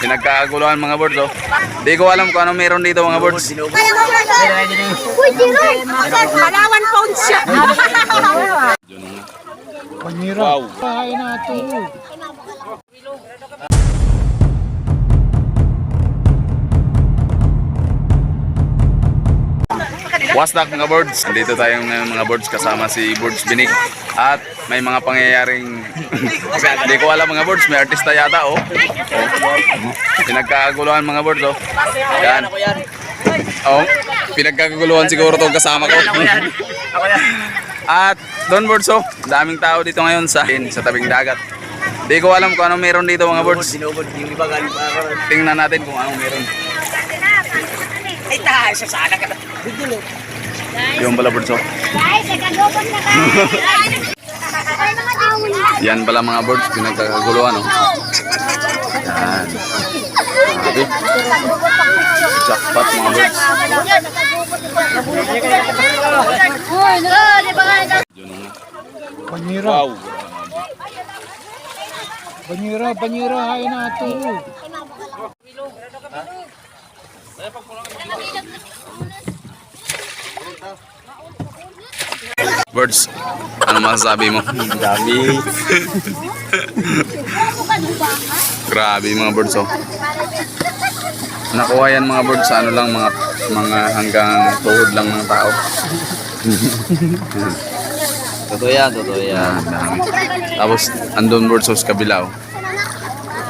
Pinagkaguluhan mga birds oh. Di ko alam kung ano meron dito mga Jiro! Palawan pound siya. Wow. Bahay na What's up mga birds? Dito tayo ngayon mga birds kasama si Birds Binig. At may mga pangyayaring hindi ko alam mga birds, may artista yata oh. oh. Pinagkaguluhan mga birds oh. Yan. Oh, pinagkaguluhan siguro tong kasama ko. At doon birds oh, daming tao dito ngayon sa sa tabing dagat. Hindi ko alam kung ano meron dito mga birds. Tingnan natin kung anong meron. Ay, tayo sa sana ka. Yung pala birds oh. Guys, nagagobang na na. Yan pala mga birds, pinagkaguluhan oh. Yan. Grabe. Jackpot mga birds. Uy, no, di ba nga? Banyera. Banyera, banyera. Hay Birds, ano masasabi mo? Dami. Grabe mga birds oh. Nakuha yan mga birds sa ano lang mga mga hanggang tuhod lang ng tao. Totoo yan, totoo yan. Dami. Tapos andun birds sa kabila oh.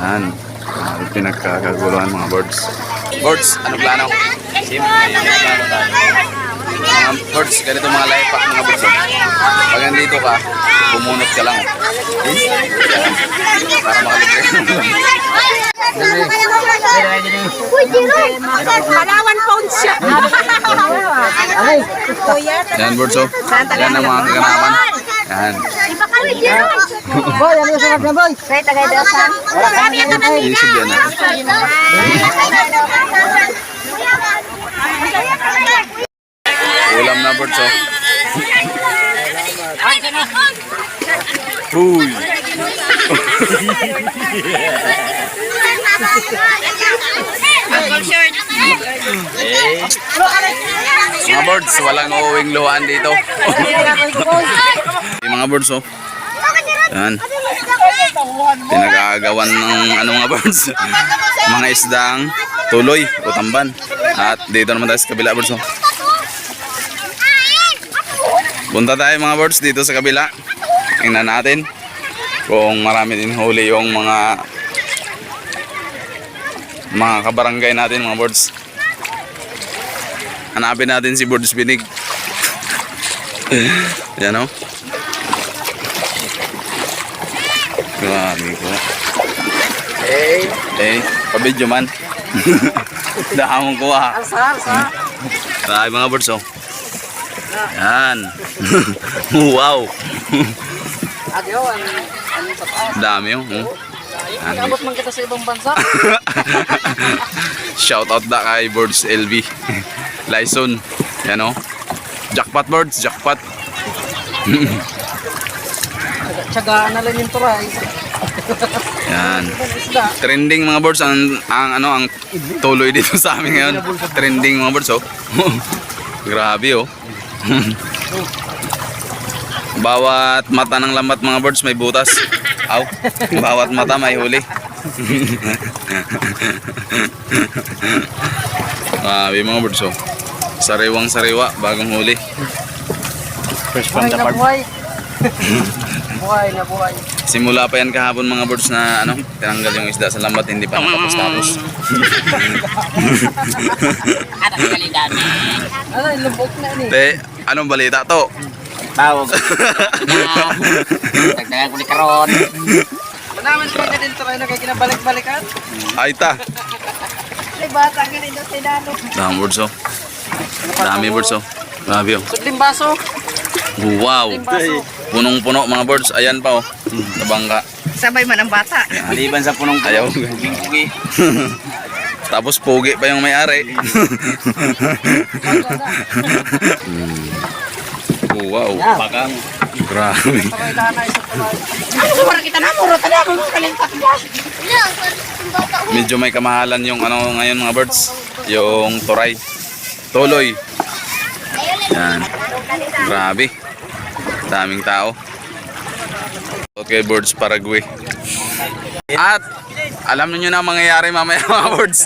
Yan. Grabe, pinagkakaguluhan mga birds. Birds, ano plano? Mga birds, ganito mga life pack mga birds. Pag nandito ka, bumunot ka lang. Yan. Para makalibre! Palawan pound siya. Yan birds oh. Yan ang mga kaganapan. Yan. Boy, ano sa na boy? Say, tagay kami. Isip yan ah. Birds oh. Uy. Mga birds, walang uuwing luhaan dito. Yung mga birds oh. Yan. Pinag-aagawan ng ano mga birds. mga isdang tuloy o tamban. At dito naman tayo sa kabila birds oh. Punta tayo mga birds dito sa kabila. Tingnan natin kung marami din huli yung mga mga kabarangay natin mga birds. Hanapin natin si Birds Binig. Yan o. Grabe ko. Hey, Eh, pabidyo man. Dahamon ko ah. sar, sar. Grabe mga birds oh. Yan. wow. Adyo, ang ano. Dami oh. oh. Yan. Abot man kita sa ibang bansa. Shout out da kay Birds LV. Lyson. Yan oh. Jackpot birds, jackpot. Tsagaan na lang yung turay. Yan. Trending mga birds ang, ang ano ang tuloy dito sa amin ngayon. Trending mga birds oh. Grabe oh. Bawat mata ng lambat mga birds may butas. Aw. Bawat mata may huli. Grabe mga birds oh. Sariwang sariwa bagong huli. Fresh Buhay na buhay. buhay na buhay. Simula pa yan kahapon mga birds na ano, tinanggal yung isda sa lambat hindi pa nakapos-tapos. Ano, ilubok na ni. Anong balita to? Tawag. Dagdagan ko ni Karon. Manaman ko na din turay na kay kinabalik-balikan. Ay ta. Ay, bata ka rin daw si Dano. Dami birds oh. Dami birds oh. Grabe oh. Sudling baso. Wow. Punong-puno mga birds. Ayan pa oh. Nabangka. Sabay man ang bata. Maliban sa punong Ayaw. pugi. Tapos pogi pa yung may-ari. Hmm. wow. Bakang. Grabe. Medyo may kamahalan yung ano ngayon mga birds. Yung toray. Toloy. Yan. Grabe. Daming tao. Okay, birds Paraguay. At alam niyo na ang mangyayari mamaya mga birds.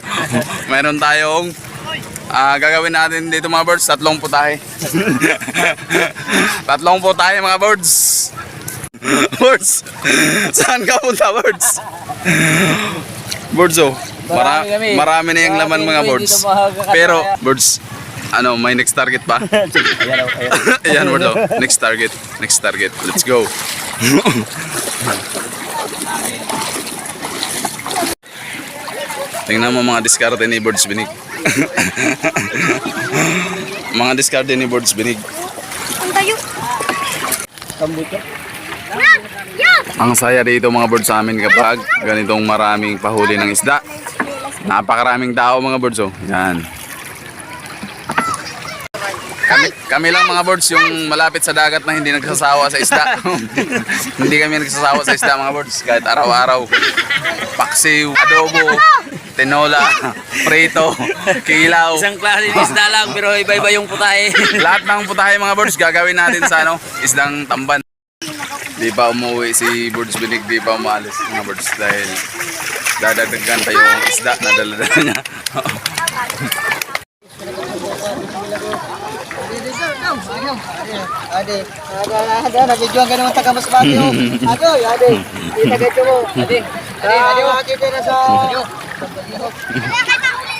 Meron tayong ah, gagawin natin dito mga birds, tatlong putahe. tatlong putahe mga birds. birds. Saan ka punta birds? birds oh. Mara- Marami na yung laman mga birds. Pero birds, ano, may next target pa? Ayan, oh, ayan. Ayan, birds oh. Next target. Next target. Let's go. Tingnan mo mga diskarte ni Birds Binig. mga diskarte ni Birds Binig. Ang tayo. Kambuto. Yan! Yan! Ang saya dito mga birds sa amin kapag ganitong maraming pahuli ng isda. Napakaraming tao mga birds oh. Yan. Kami, kami lang mga birds yung malapit sa dagat na hindi nagsasawa sa isda. hindi kami nagsasawa sa isda mga birds kahit araw-araw. Paksiw, adobo, tinola, prito, kilaw. Isang klase ng isda lang pero iba-iba yung putahe. Lahat ng putahe mga birds gagawin natin sa ano, isdang tamban. Di pa umuwi si Birds Binig, di pa umalis mga birds dahil dadagdagan tayo yung isda na dala-dala niya. Ade, ada ada na video ang ganun taga mas bagyo. Ado, ade. Kita gadyo mo. Ade. Ade, ade, kita na sa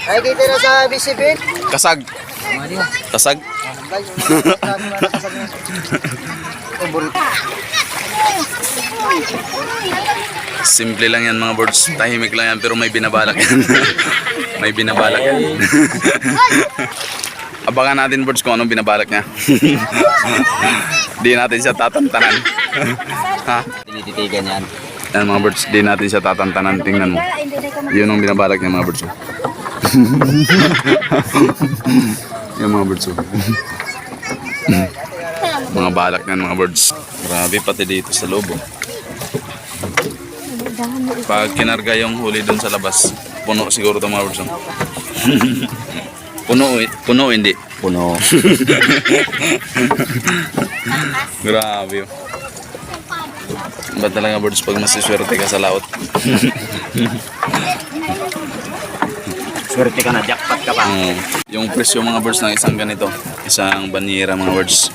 Ay kita na sa bisibit. Kasag. Kasag. Simple lang yan mga birds. Tahimik lang yan pero may binabalak yan. may binabalak yan. Abangan natin birds kung anong binabalak niya. Di natin siya tatantanan. ha? Tinititigan yan. Yan mga birds, di natin siya tatantanan. Tingnan mo. Yun ang binabalak niya mga birds. oh. Yan mga birds. oh. mga balak niyan mga birds. Grabe pati dito sa loob. oh. Pag kinarga yung huli dun sa labas, puno siguro itong mga birds. Puno, eh. puno hindi. Puno. Grabe. oh. Ba talaga birds pag masiswerte ka sa laot? Swerte ka na, jackpot ka pa. Oo. yung presyo mga birds ng isang ganito, isang banyera mga birds,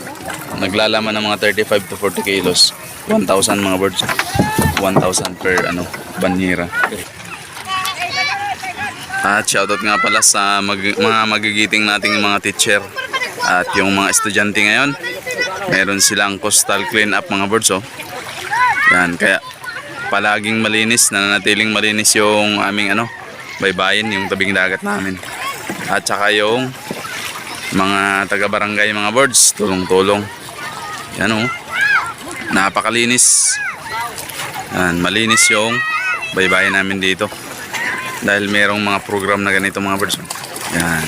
naglalaman ng mga 35 to 40 kilos. 1,000 mga birds. 1,000 per ano, banyera. At shoutout nga pala sa mag- mga magigiting nating mga teacher at yung mga estudyante ngayon. Meron silang coastal clean up mga birds oh. Yan, kaya palaging malinis, nananatiling malinis yung aming ano, baybayin, yung tabing dagat namin. At saka yung mga taga-barangay mga birds, tulong-tulong. Yan oh. Napakalinis. Yan, malinis yung baybayin namin dito. Dahil merong mga program na ganito mga birds. Yan.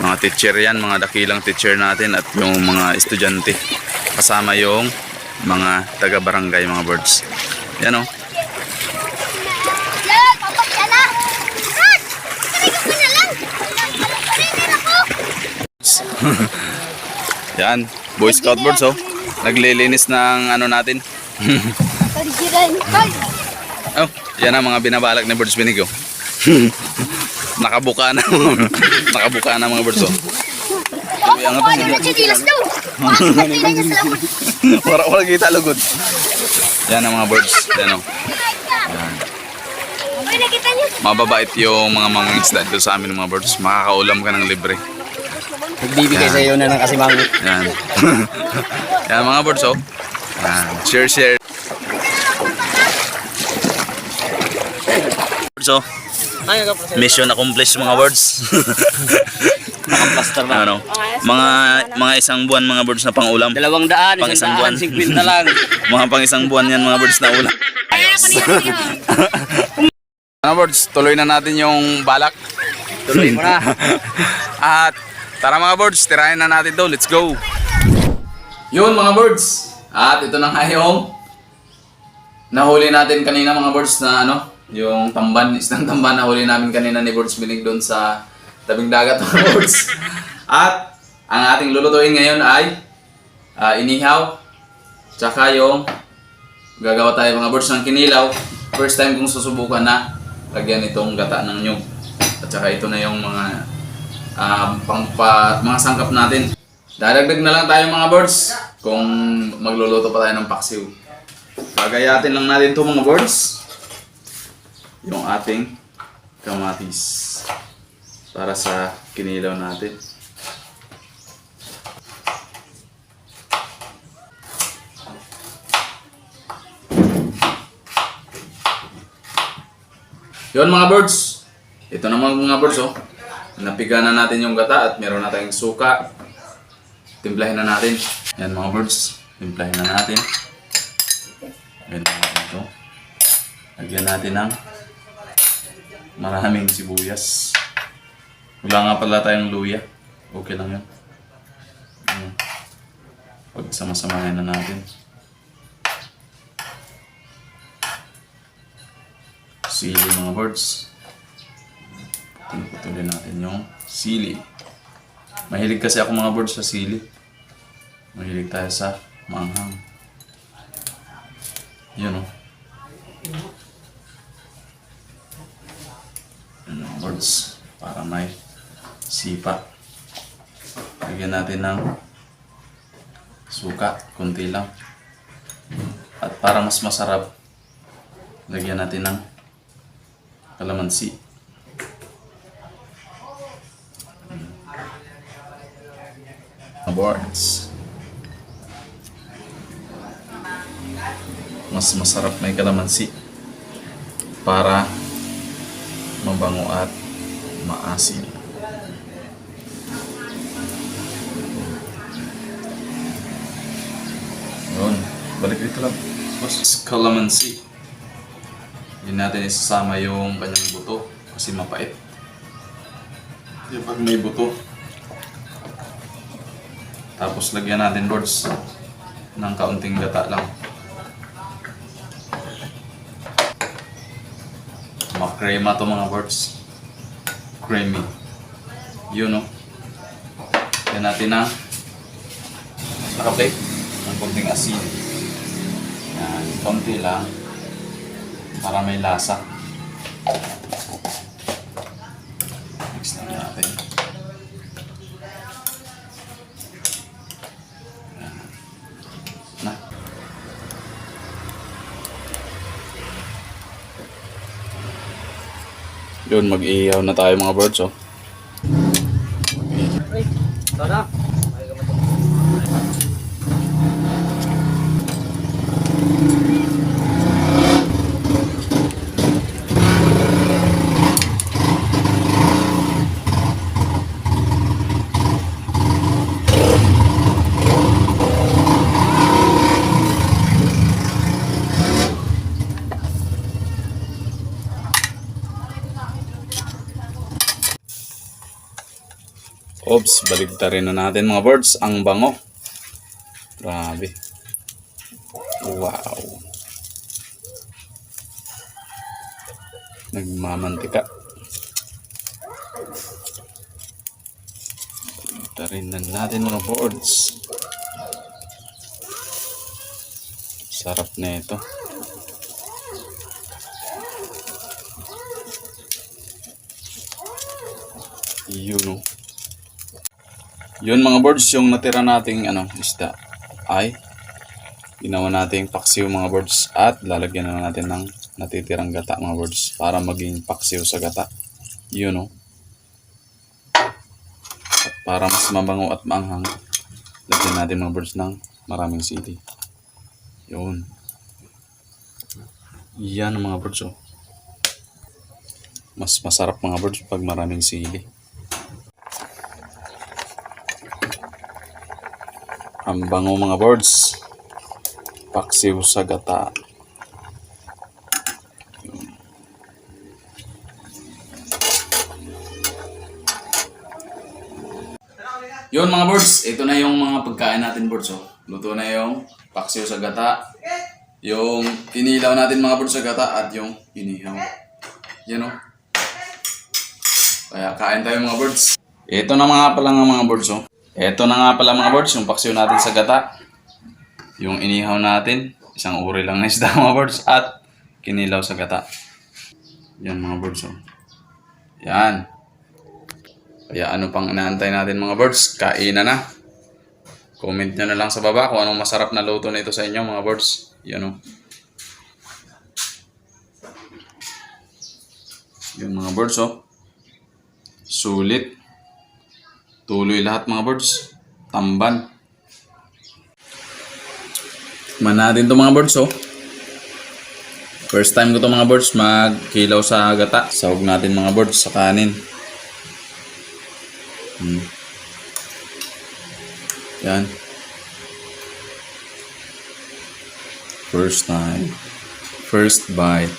Mga teacher yan, mga dakilang teacher natin at yung mga estudyante. Kasama yung mga taga-barangay mga birds. Yan oh. Yan! Papakya na! Yan! Boy Scout birds oh. Naglilinis ng ano natin. Oh, yan ang mga binabalak ni Birds Binig oh. Nakabuka na. Nakabuka na mga birds oh. Sabi, ang Ano na chinilas daw? Wala wala kita lugod. Yan ang mga birds. Yan oh. Niyo? Mababait yung mga mangingisda dito sa amin mga birds. Makakaulam ka ng libre. Nagbibigay sa iyo na ng kasimangot. Yan. Yan mga birds oh. Yan. Share, share. Birds oh. Mission accomplished mga birds. Plaster na. ano? Mga mga isang buwan mga birds na pangulam. Dalawang daan, Pang isang isang daan, buwan. na lang. Mga pang isang buwan yan mga birds na ulam. Mga birds, tuloy na natin yung balak. Tuloy mo na. At tara mga birds, tirahin na natin to. Let's go. Yun mga birds. At ito na nga yung nahuli natin kanina mga birds na ano, yung tamban, isang tamban na huli namin kanina ni Birds Binig doon sa tabing dagat birds. At ang ating lulutuin ngayon ay ah, inihaw, tsaka yung gagawa tayo mga birds ng kinilaw. First time kong susubukan na lagyan itong gata ng nyug. At saka ito na yung mga ah, pangpa, mga sangkap natin. Dadagdag na lang tayo mga birds kung magluluto pa tayo ng paksiw. Pagayatin lang natin to mga birds. Yung ating kamatis para sa kinilaw natin. Yun mga birds. Ito naman mga birds oh. Napiga na natin yung gata at meron na tayong suka. Timplahin na natin. Yan mga birds. Timplahin na natin. Yan natin ito. Lagyan natin ng maraming sibuyas. Wala nga pala tayong luya. Okay lang yun. Ayan. Pagsama-samahin na natin. Sili mga birds. Putulin natin yung sili. Mahilig kasi ako mga birds sa sili. Mahilig tayo sa manghang. Yun o. Yun birds. Para may sipa. Lagyan natin ng suka. Kunti lang. At para mas masarap, lagyan natin ng kalamansi. Awards. Mas masarap may kalamansi para mabango at maasim. Yun. Balik dito lang. Tapos kalamansi. Hindi natin isasama yung kanyang buto kasi mapait. Yung pag may buto. Tapos lagyan natin boards ng kaunting gata lang. Makrema to mga boards. Creamy. Yun no. Yan natin ng naka-plate ng konting asin. Yan, konti lang para may lasa. Mix na natin. Yan. Na. Yun, mag-iihaw na tayo mga birds, oh. Tara. Oops, baligtarin na natin mga birds. Ang bango. Grabe. Wow. Nagmamantika. Baligtarin na natin mga birds. Sarap na ito. Yun oh. Yun mga birds, yung natira nating ano, isda ay ginawa nating paksiw mga birds at lalagyan na natin ng natitirang gata mga birds para maging paksiw sa gata. Yun o. At para mas mabango at maanghang, lagyan natin mga birds ng maraming sili. Yun. Yan mga birds oh. Mas masarap mga birds pag maraming sili. Ang bango mga birds. Paksiw sa gata. Yun mga birds, ito na yung mga pagkain natin birds oh. Luto na yung paksiw sa gata. Yung inilaw natin mga birds sa gata at yung inihaw. Yan o. Kaya kain tayo mga birds. Ito na mga pala nga mga birds oh. Ito na nga pala mga birds, yung paksiw natin sa gata. Yung inihaw natin, isang uri lang na isda mga birds. At kinilaw sa gata. Yan mga birds oh. Yan. Kaya ano pang inaantay natin mga birds? Kainan na. Comment nyo na lang sa baba kung anong masarap na luto nito sa inyo mga birds. Yan o. Yung mga birds oh. Sulit. Tuloy lahat mga birds. Tamban. Man natin to mga birds oh. First time ko to mga birds magkilaw sa gata. Sahog natin mga birds sa kanin. Hmm. Yan. First time. First bite.